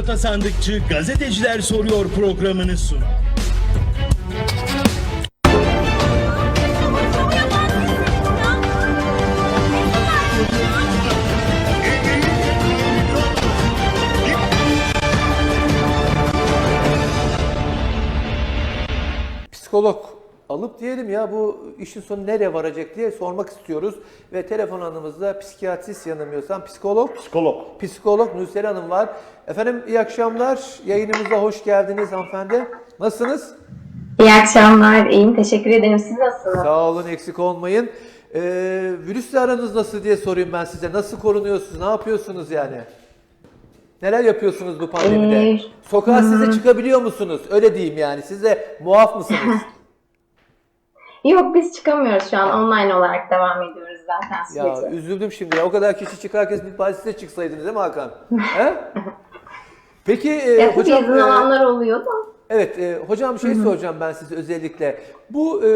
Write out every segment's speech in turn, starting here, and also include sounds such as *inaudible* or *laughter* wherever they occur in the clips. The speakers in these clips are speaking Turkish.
Toyota Sandıkçı Gazeteciler Soruyor programını sunar. psikolog alıp diyelim ya bu işin sonu nereye varacak diye sormak istiyoruz. Ve telefon hanımızda psikiyatrist yanılmıyorsam psikolog, Psikolog. psikolog Nusel Hanım var. Efendim iyi akşamlar. Yayınımıza hoş geldiniz hanımefendi. Nasılsınız? İyi akşamlar, iyiyim. Teşekkür ederim. Siz nasılsınız? Sağ olun eksik olmayın. Ee, virüsle aranız nasıl diye sorayım ben size. Nasıl korunuyorsunuz? Ne yapıyorsunuz yani? Neler yapıyorsunuz bu pandemide? Ee, Sokağa size çıkabiliyor musunuz? Öyle diyeyim yani. Siz de muaf mısınız? *laughs* Yok biz çıkamıyoruz şu an. Online olarak devam ediyoruz zaten Ya süreci. üzüldüm şimdi ya. O kadar kişi çıkarken bir parti size çıksaydınız değil mi Hakan? He? *laughs* Peki e, Ya tabii hocam izin e, alanlar oluyor da. evet e, hocam şey soracağım ben size özellikle. Bu e,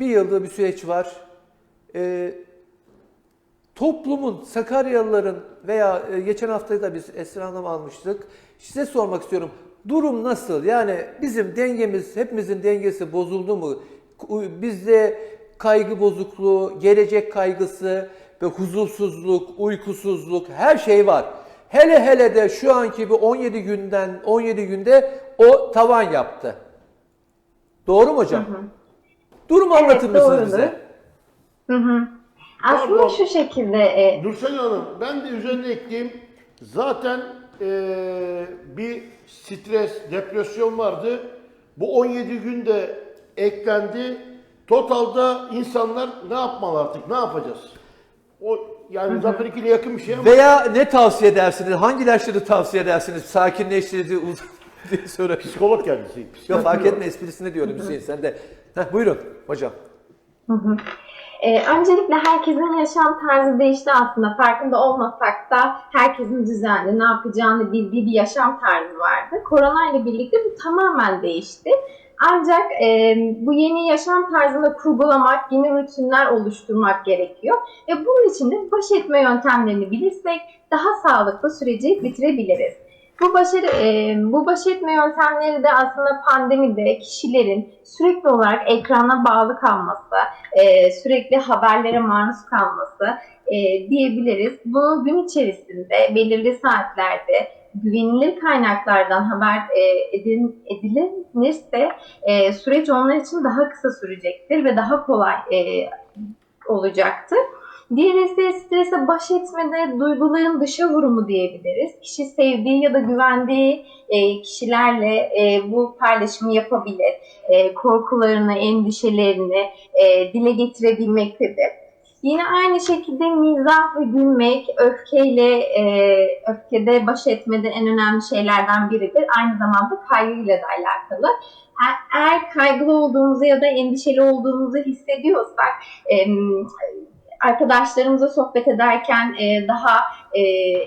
bir yılda bir süreç var. E, toplumun Sakaryalıların veya e, geçen hafta da biz Esra Hanım almıştık. Size sormak istiyorum. Durum nasıl? Yani bizim dengemiz, hepimizin dengesi bozuldu mu? Bizde kaygı bozukluğu, gelecek kaygısı ve huzursuzluk, uykusuzluk her şey var. Hele hele de şu anki bir 17 günden 17 günde o tavan yaptı. Doğru mu hocam? Durumu anlatır mısınız doğrudur. bize? Hı hı. Aslında Pardon. şu şekilde e, Nursel Hanım ben de üzerine ekleyeyim. Zaten eee, bir stres, depresyon vardı. Bu 17 günde eklendi. Totalda insanlar ne yapmalı artık? Ne yapacağız? O yani zaten ikili yakın bir şey ama Veya ne tavsiye edersiniz? Hangi ilaçları tavsiye edersiniz? Sakinleştirici uz *laughs* diye söyle. psikolog kendisi. Yok fark etme esprisini diyorum Hüseyin sen de. Heh, buyurun hocam. e, öncelikle herkesin yaşam tarzı değişti aslında. Farkında olmasak da herkesin düzenli, ne yapacağını bildiği bir yaşam tarzı vardı. Korona ile birlikte bu tamamen değişti. Ancak e, bu yeni yaşam tarzını kurgulamak, yeni rutinler oluşturmak gerekiyor. Ve bunun için de baş etme yöntemlerini bilirsek daha sağlıklı süreci bitirebiliriz. Bu başarı, e, bu baş etme yöntemleri de aslında pandemide kişilerin sürekli olarak ekrana bağlı kalması, e, sürekli haberlere maruz kalması e, diyebiliriz. Bunu gün içerisinde belirli saatlerde güvenilir kaynaklardan haber e, edin, edilirse e, süreç onlar için daha kısa sürecektir ve daha kolay e, olacaktır. Diğeri ise strese baş etmede duyguların dışa vurumu diyebiliriz. Kişi sevdiği ya da güvendiği e, kişilerle e, bu paylaşımı yapabilir. E, korkularını, endişelerini e, dile getirebilmektedir. Yine aynı şekilde mizah ve gülmek öfkeyle e, öfkede baş etmede en önemli şeylerden biridir. Aynı zamanda kaygıyla da alakalı. Eğer- Eğer kaygılı olduğumuzu ya da endişeli olduğumuzu hissediyorsak em, arkadaşlarımızla sohbet ederken e, daha e,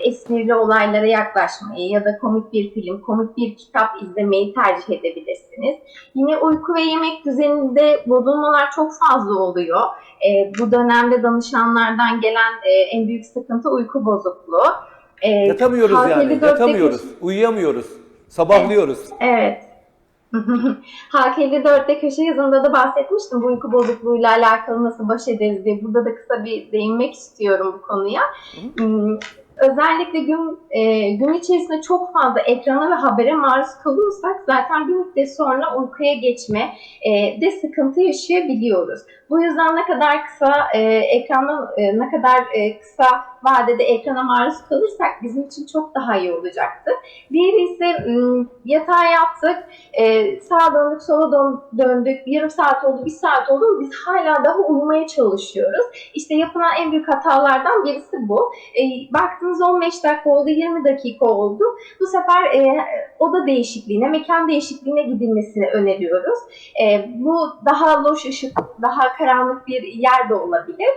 esprili olaylara yaklaşmayı ya da komik bir film, komik bir kitap izlemeyi tercih edebilirsiniz. Yine uyku ve yemek düzeninde bozulmalar çok fazla oluyor. E, bu dönemde danışanlardan gelen e, en büyük sıkıntı uyku bozukluğu. E, Yatamıyoruz yani. 54'te Yatamıyoruz. Uyuyamıyoruz. Sabahlıyoruz. Evet. *laughs* Halk 54'te köşe yazında da bahsetmiştim bu uyku bozukluğuyla alakalı nasıl baş ederiz diye. Burada da kısa bir değinmek istiyorum bu konuya. Hmm, Özellikle gün e, gün içerisinde çok fazla ekrana ve habere maruz kalıyorsak zaten bir müddet sonra uykuya geçme e, de sıkıntı yaşayabiliyoruz. Bu yüzden ne kadar kısa e, ekrana e, ne kadar e, kısa vadede ekrana maruz kalırsak bizim için çok daha iyi olacaktır. Diğeri ise yatağa yattık, e, sağa döndük, sola dön- döndük, yarım saat oldu, bir saat oldu. Biz hala daha uyumaya çalışıyoruz. İşte yapılan en büyük hatalardan birisi bu. E, baktınız 15 dakika oldu, 20 dakika oldu. Bu sefer e, oda değişikliğine, mekan değişikliğine gidilmesini öneriyoruz. E, bu daha loş ışık, daha karanlık bir yer de olabilir.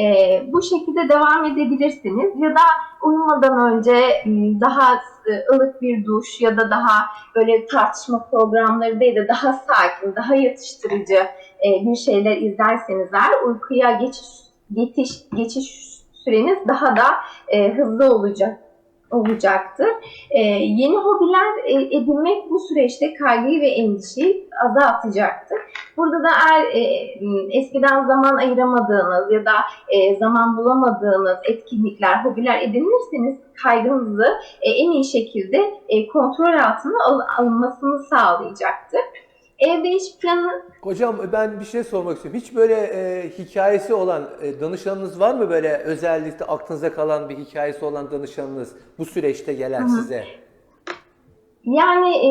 E, bu şekilde devam edebilirsiniz. Ya da uyumadan önce m, daha e, ılık bir duş ya da daha böyle tartışma programları değil de daha sakin, daha yatıştırıcı e, bir şeyler izlerseniz eğer uykuya geçiş, geçiş, geçiş süreniz daha da e, hızlı olacak olacaktır. Ee, yeni hobiler e, edinmek bu süreçte kaygıyı ve endişeyi azaltacaktır. Burada da eğer e, eskiden zaman ayıramadığınız ya da e, zaman bulamadığınız etkinlikler, hobiler edinirseniz kaygınızı e, en iyi şekilde e, kontrol altına al- alınmasını sağlayacaktır. Evde iş planı Hocam ben bir şey sormak istiyorum. Hiç böyle e, hikayesi olan e, danışanınız var mı böyle özellikle aklınıza kalan bir hikayesi olan danışanınız bu süreçte gelen size? Yani e,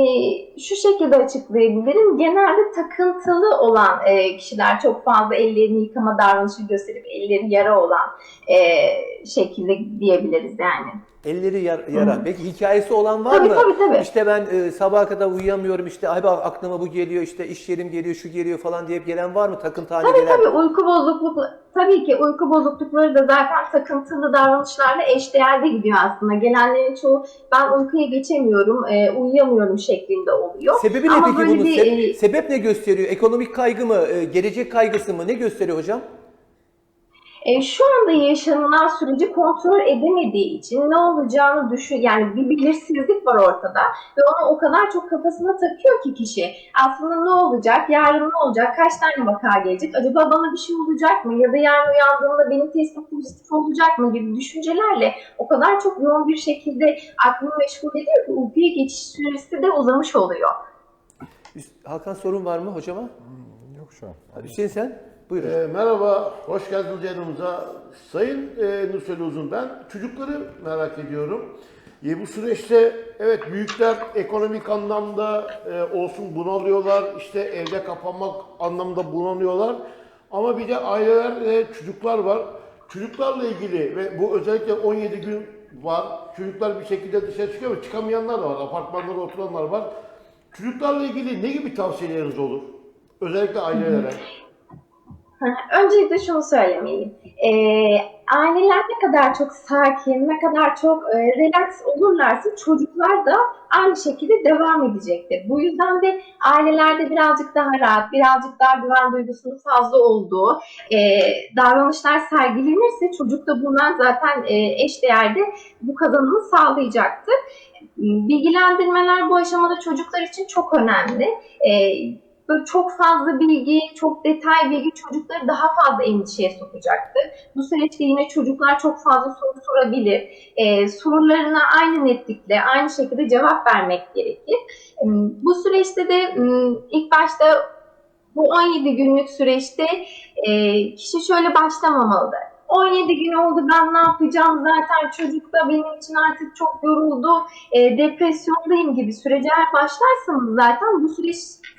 şu şekilde açıklayabilirim. Genelde takıntılı olan e, kişiler çok fazla ellerini yıkama davranışı gösterip elleri yara olan e, şekilde diyebiliriz yani. Elleri yar- yara. Peki hikayesi olan var Tabii, mı? tabii, tabii. İşte ben e, sabaha kadar uyuyamıyorum işte ay bak aklıma bu geliyor işte iş yerim geliyor şu geliyor falan deyip gelen var mı? Takıntı haline Tabii gelen. tabii uyku bozukluk tabii ki uyku bozuklukları da zaten takıntılı davranışlarla eşdeğerde gidiyor aslında. Gelenlerin çoğu ben uykuya geçemiyorum, e, uyuyamıyorum şeklinde oluyor. Sebebi ne Ama peki bunun? bir, Se- e, sebep ne gösteriyor? Ekonomik kaygı mı? e, gelecek kaygısı mı? Ne gösteriyor hocam? E, şu anda yaşanılan süreci kontrol edemediği için ne olacağını düşün yani bir belirsizlik var ortada ve onu o kadar çok kafasına takıyor ki kişi. Aslında ne olacak, yarın ne olacak, kaç tane vaka gelecek, acaba bana bir şey olacak mı ya da yarın uyandığımda benim testim pozitif olacak mı gibi düşüncelerle o kadar çok yoğun bir şekilde aklını meşgul ediyor ki uykuya geçiş süresi de uzamış oluyor. Hakan sorun var mı hocama? Yok şu an. Hüseyin sen? Buyurun. Ee, merhaba, hoş geldiniz yanımıza. Sayın e, Nusel Uzun, ben çocukları merak ediyorum. E, bu süreçte evet büyükler ekonomik anlamda e, olsun bunalıyorlar, işte evde kapanmak anlamda bunalıyorlar. Ama bir de aileler ve çocuklar var. Çocuklarla ilgili ve bu özellikle 17 gün var. Çocuklar bir şekilde dışarı çıkıyor ama çıkamayanlar da var, apartmanlarda oturanlar var. Çocuklarla ilgili ne gibi tavsiyeleriniz olur? Özellikle ailelere. Öncelikle şunu söylemeliyim. Ee, aileler ne kadar çok sakin, ne kadar çok e, relax olurlarsa çocuklar da aynı şekilde devam edecektir. Bu yüzden de ailelerde birazcık daha rahat, birazcık daha güven duygusunun fazla olduğu e, davranışlar sergilenirse çocuk da bundan zaten e, eşdeğerde bu kazanımı sağlayacaktır. Bilgilendirmeler bu aşamada çocuklar için çok önemli. E, böyle çok fazla bilgi, çok detay bilgi çocukları daha fazla endişeye sokacaktır. Bu süreçte yine çocuklar çok fazla soru sorabilir. Ee, sorularına aynı netlikle, aynı şekilde cevap vermek gerekir. Ee, bu süreçte de ım, ilk başta bu 17 günlük süreçte e, kişi şöyle başlamamalıdır. 17 gün oldu ben ne yapacağım zaten çocuk da benim için artık çok yoruldu, e, depresyondayım gibi sürece eğer başlarsanız zaten bu süreç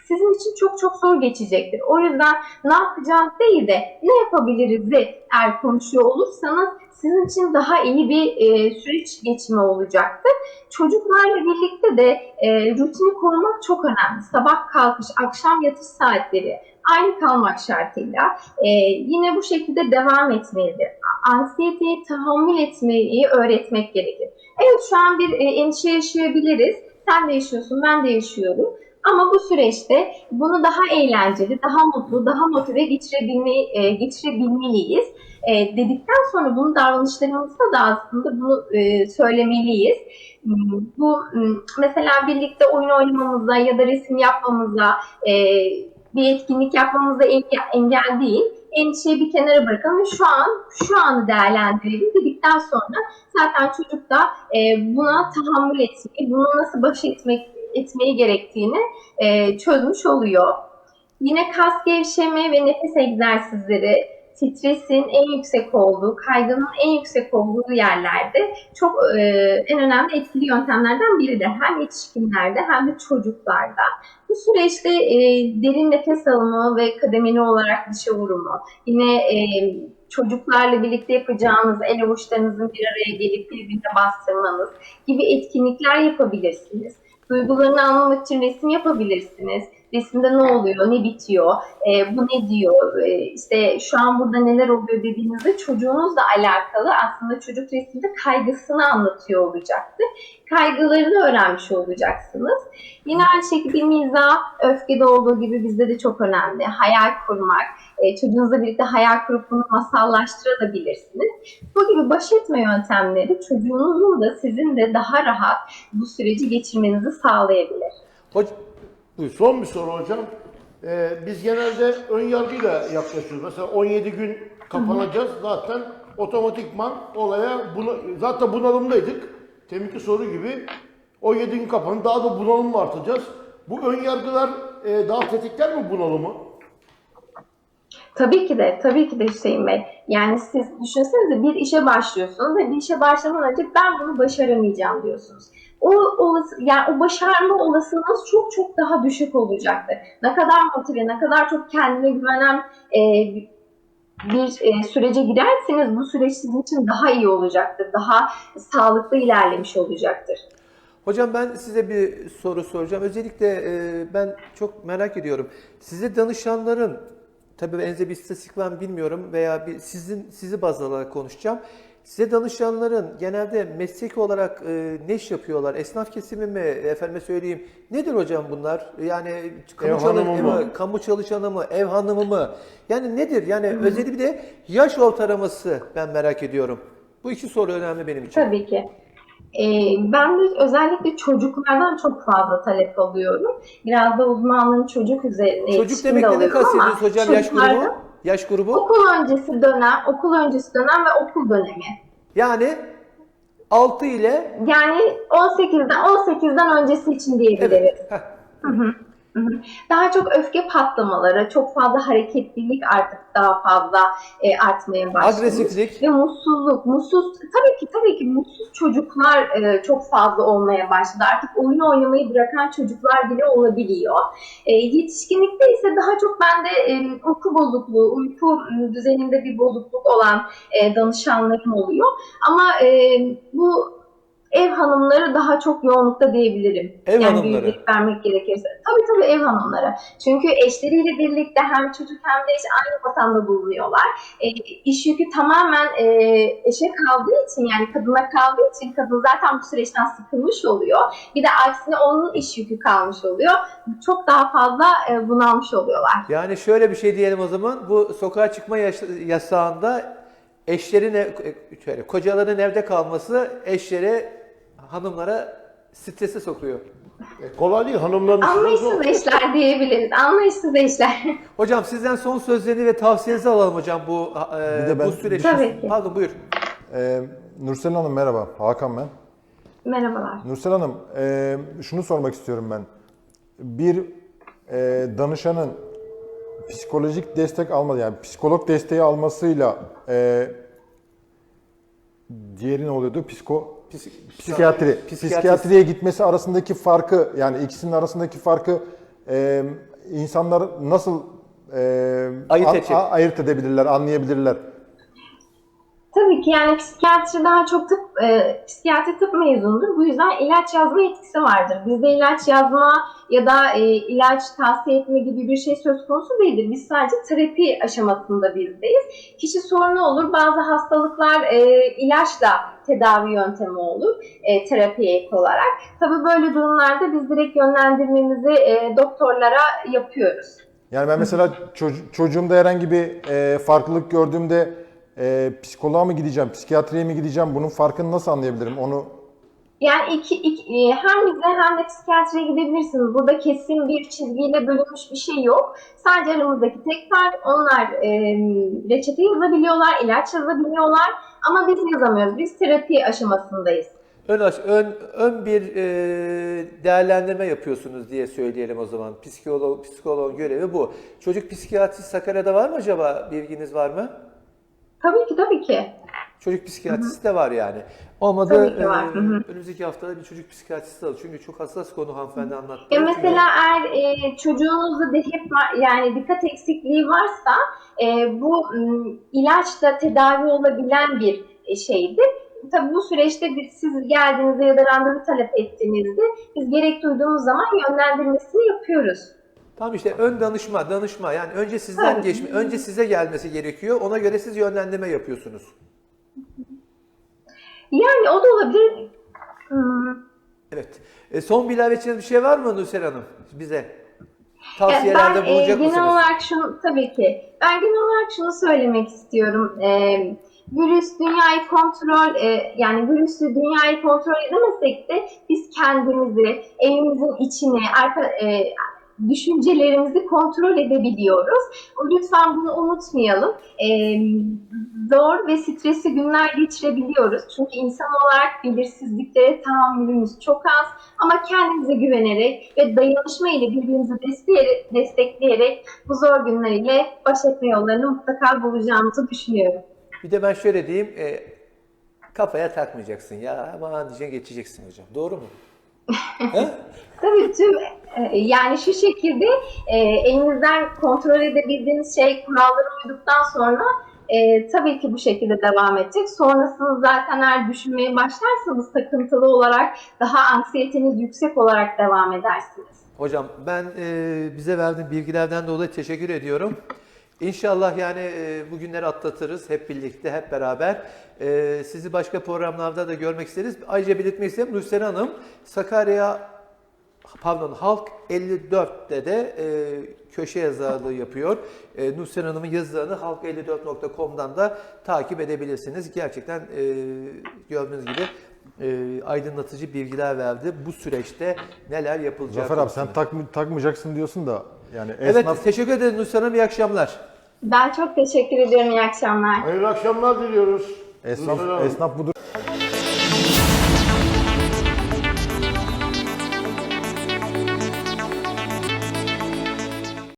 sizin için çok çok zor geçecektir. O yüzden ne yapacağız değil de ne yapabiliriz de eğer konuşuyor olursanız sizin için daha iyi bir e, süreç geçimi olacaktır. Çocuklarla birlikte de e, rutini korumak çok önemli. Sabah kalkış, akşam yatış saatleri aynı kalmak şartıyla e, yine bu şekilde devam etmelidir. Anksiyeteye tahammül etmeyi öğretmek gerekir. Evet şu an bir e, endişe yaşayabiliriz. Sen de yaşıyorsun, ben de yaşıyorum. Ama bu süreçte bunu daha eğlenceli, daha mutlu, daha motive geçirebilmeyi, e, geçirebilmeliyiz. E, dedikten sonra bunu davranışlarımızda da aslında bunu e, söylemeliyiz. Bu mesela birlikte oyun oynamamıza ya da resim yapmamıza, e, bir etkinlik yapmamıza engel, engel değil. Endişeyi bir kenara bırakalım ve şu an şu anı değerlendirelim dedikten sonra zaten çocuk da e, buna tahammül etmeyi, bunu nasıl baş etmek etmeyi gerektiğini e, çözmüş oluyor. Yine kas gevşeme ve nefes egzersizleri stresin en yüksek olduğu, kaygının en yüksek olduğu yerlerde çok e, en önemli etkili yöntemlerden biridir. Hem yetişkinlerde hem de çocuklarda. Bu süreçte e, derin nefes alımı ve kademeli olarak dışa vurumu, yine e, çocuklarla birlikte yapacağınız el avuçlarınızın bir araya gelip birbirine bastırmanız gibi etkinlikler yapabilirsiniz. Duygularını anlamak için resim yapabilirsiniz. Resimde ne oluyor, ne bitiyor, e, bu ne diyor, e, işte şu an burada neler oluyor dediğinizde çocuğunuzla alakalı aslında çocuk resimde kaygısını anlatıyor olacaktır. Kaygılarını öğrenmiş olacaksınız. Yine aynı şekilde mizah, öfkede olduğu gibi bizde de çok önemli. Hayal kurmak, e, çocuğunuzla birlikte hayal kurup bunu masallaştırabilirsiniz. Bu gibi baş etme yöntemleri çocuğunuzun da sizin de daha rahat bu süreci geçirmenizi sağlayabilir. Hoc Buyur. Son bir soru hocam. Ee, biz genelde ön yargıyla yaklaşıyoruz. Mesela 17 gün kapanacağız. Zaten otomatikman olaya bunu zaten bunalımdaydık. Teminki soru gibi 17 gün kapanır. Daha da bunalım mı artacağız? Bu ön yargılar e, daha tetikler mi bunalımı? Tabii ki de, tabii ki de Hüseyin Bey. Yani siz düşünsenize bir işe başlıyorsunuz ve bir işe başlamadan önce ben bunu başaramayacağım diyorsunuz. O olası, yani o başarma olasılığınız çok çok daha düşük olacaktır. Ne kadar motive, ne kadar çok kendine güvenen e, bir e, sürece girerseniz bu süreç sizin için daha iyi olacaktır. Daha sağlıklı ilerlemiş olacaktır. Hocam ben size bir soru soracağım. Özellikle e, ben çok merak ediyorum. Size danışanların, tabii enze bir istatistik bilmiyorum veya bir sizin sizi baz alarak konuşacağım. Size danışanların genelde meslek olarak e, ne iş yapıyorlar? Esnaf kesimi mi? Efendime söyleyeyim. Nedir hocam bunlar? Yani kamu, Ev mı? kamu çalışanı mı? Ev hanımı mı? Yani nedir? Yani özellikle bir de yaş ortalaması ben merak ediyorum. Bu iki soru önemli benim için. Tabii ki. Ee, ben de özellikle çocuklardan çok fazla talep alıyorum. Biraz da uzmanlığım çocuk üzerine Çocuk yetişkin de demek ne ama hocam yaş grubu? Yaş grubu? Okul öncesi dönem, okul öncesi dönem ve okul dönemi. Yani 6 ile Yani 18'den 18'den öncesi için diyebiliriz. evet. heh, hı hı. Daha çok öfke patlamaları, çok fazla hareketlilik artık daha fazla e, artmaya başlamış. agresiflik. Ve mutsuzluk, mutsuz, tabii ki tabii ki mutsuz çocuklar e, çok fazla olmaya başladı. Artık oyun oynamayı bırakan çocuklar bile olabiliyor. E, yetişkinlikte ise daha çok bende e, uyku bozukluğu, uyku e, düzeninde bir bozukluk olan e, danışanlarım oluyor. Ama e, bu ev hanımları daha çok yoğunlukta diyebilirim. Ev yani hanımları. vermek gerekirse. Tabii tabii ev hanımları. Çünkü eşleriyle birlikte hem çocuk hem de eş aynı ortamda bulunuyorlar e, iş yükü tamamen e, eşe kaldığı için yani kadına kaldığı için kadın zaten bu süreçten sıkılmış oluyor. Bir de aksine onun iş yükü kalmış oluyor. Çok daha fazla e, bunalmış oluyorlar. Yani şöyle bir şey diyelim o zaman. Bu sokağa çıkma yasağında eşlerin e, şöyle, kocaların evde kalması eşlere, hanımlara strese sokuyor. E, kolay değil hanımların. Anlayışsız eşler diyebiliriz. Anlayışsız eşler. *laughs* Hocam sizden son sözlerini ve tavsiyenizi alalım hocam bu e, Bir de ben- bu süreç. Tabii ki. Pardon buyur. Ee, Nursel Hanım merhaba, Hakan ben. Merhabalar. Nursel Hanım, e, şunu sormak istiyorum ben. Bir e, danışanın psikolojik destek alma, yani psikolog desteği almasıyla e, diğeri ne oluyordu? Psiko, psikiyatri. Psikiyatriye gitmesi arasındaki farkı, yani ikisinin arasındaki farkı e, insanlar nasıl e, Ayırt edecek. ayırt edebilirler, anlayabilirler? Tabii ki yani psikiyatri daha çok tıp, e, psikiyatri tıp mezunudur. Bu yüzden ilaç yazma etkisi vardır. Bizde ilaç yazma ya da e, ilaç tavsiye etme gibi bir şey söz konusu değildir. Biz sadece terapi aşamasında bizdeyiz. Kişi sorunu olur. Bazı hastalıklar e, ilaçla tedavi yöntemi olur e, terapiye ek olarak. Tabii böyle durumlarda biz direkt yönlendirmemizi e, doktorlara yapıyoruz. Yani ben mesela çoc- çocuğumda herhangi bir e, farklılık gördüğümde e, psikoloğa mı gideceğim, psikiyatriye mi gideceğim? Bunun farkını nasıl anlayabilirim? Onu Yani iki, iki, e, hem bize hem de psikiyatriye gidebilirsiniz. Burada kesin bir çizgiyle bölünmüş bir şey yok. Sadece aramızdaki tek fark onlar e, reçete yazabiliyorlar, ilaç yazabiliyorlar ama biz yazamıyoruz. Biz terapi aşamasındayız. Ön, ön, ön bir e, değerlendirme yapıyorsunuz diye söyleyelim o zaman. Psikolog, psikoloğun görevi bu. Çocuk psikiyatrisi Sakarya'da var mı acaba? Bilginiz var mı? Tabii ki tabii ki. Çocuk psikiyatristi de var yani. Olmadı Tabii ki var, e, hı hı. önümüzdeki haftada bir çocuk psikiyatristi alır. Çünkü çok hassas konu hanımefendi anlattı. Ya Çünkü- mesela eğer e, çocuğunuzda de hep var, yani dikkat eksikliği varsa e, bu m, ilaçla tedavi olabilen bir e, şeydir. Tabii bu süreçte biz, siz geldiğinizde ya da randevu talep ettiğinizde biz gerek duyduğumuz zaman yönlendirmesini yapıyoruz. Tam işte ön danışma, danışma. Yani önce sizden Evet. geçme, önce size gelmesi gerekiyor. Ona göre siz yönlendirme yapıyorsunuz. Yani o da olabilir. Hmm, Evet. E, son bir ilave edeceğiniz bir şey var mı Nursel Hanım bize? tavsiyelerde ben e, bulunacak genel mısınız? olarak şunu tabii ki ben genel olarak şunu söylemek istiyorum. E, virüs dünyayı kontrol e, yani virüsü dünyayı kontrol edemesek de biz kendimizi evimizin içine arka, e, düşüncelerimizi kontrol edebiliyoruz. Lütfen bunu unutmayalım. E, zor ve stresli günler geçirebiliyoruz. Çünkü insan olarak belirsizliklere tahammülümüz çok az. Ama kendimize güvenerek ve dayanışma ile birbirimizi destekleyerek, bu zor günler ile baş etme yollarını mutlaka bulacağımızı düşünüyorum. Bir de ben şöyle diyeyim, e, kafaya takmayacaksın ya aman diyeceksin geçeceksin hocam. Doğru mu? Tabii tüm e, yani şu şekilde e, elinizden kontrol edebildiğiniz şey kurallara uyduktan sonra e, tabii ki bu şekilde devam edecek. Sonrasını zaten eğer düşünmeye başlarsanız takıntılı olarak daha anksiyeteniz yüksek olarak devam edersiniz. Hocam ben e, bize verdiğin bilgilerden dolayı teşekkür ediyorum. İnşallah yani e, bu günleri atlatırız hep birlikte, hep beraber. E, sizi başka programlarda da görmek isteriz. Ayrıca belirtmek isterim Nursel Hanım Sakarya pardon Halk 54'te de e, köşe yazarlığı yapıyor. E, Nursel Hanım'ın yazılarını halk54.com'dan da takip edebilirsiniz. Gerçekten e, gördüğünüz gibi e, aydınlatıcı bilgiler verdi. Bu süreçte neler yapılacak. Zafer abi sen takmayacaksın diyorsun da yani Evet esnaf teşekkür ederim Nursel Hanım. İyi akşamlar. Ben çok teşekkür ediyorum. İyi akşamlar. Hayırlı akşamlar diliyoruz. esnaf esnaf budur.